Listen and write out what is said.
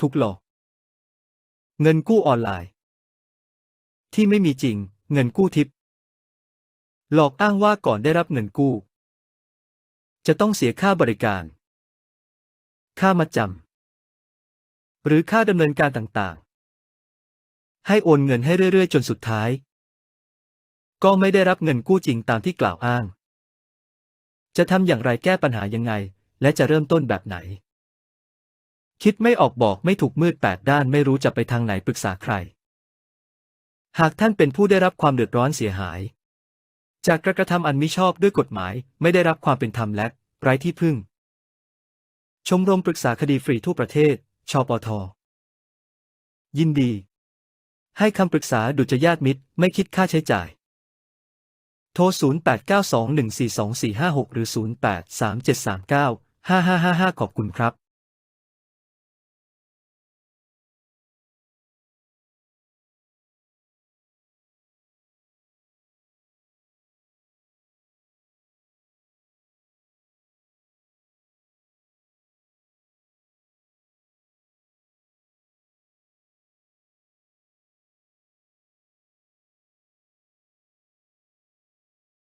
ถูกหลอก เงินกู้ออนไลน์ ที่ไม่มีจริง เงินกู้ทิป หลอกอ้างว่าก่อนได้รับเงินกู้ จะต้องเสียค่าบริการ ค่ามัดจำ หรือค่าดำเนินการต่างๆ ให้โอนเงินให้เรื่อยๆ จนสุดท้าย ก็ไม่ได้รับเงินกู้จริงตามที่กล่าวอ้าง จะทำอย่างไรแก้ปัญหายังไง และจะเริ่มต้นแบบไหน คิดไม่ออกบอกไม่ถูกมืดแปดด้านไม่รู้จะไปทางไหนปรึกษาใคร หากท่านเป็นผู้ได้รับความเดือดร้อนเสียหาย จากการกระทำอันมิชอบด้วยกฎหมาย ไม่ได้รับความเป็นธรรมและไร้ที่พึ่ง ชมรมปรึกษาคดีฟรีทั่วประเทศ ชปท ยินดี ให้คำปรึกษาดุจยาติมิตร ไม่คิดค่าใช้จ่าย โทร 0892142456 หรือ 0837395555 ขอบคุณครับ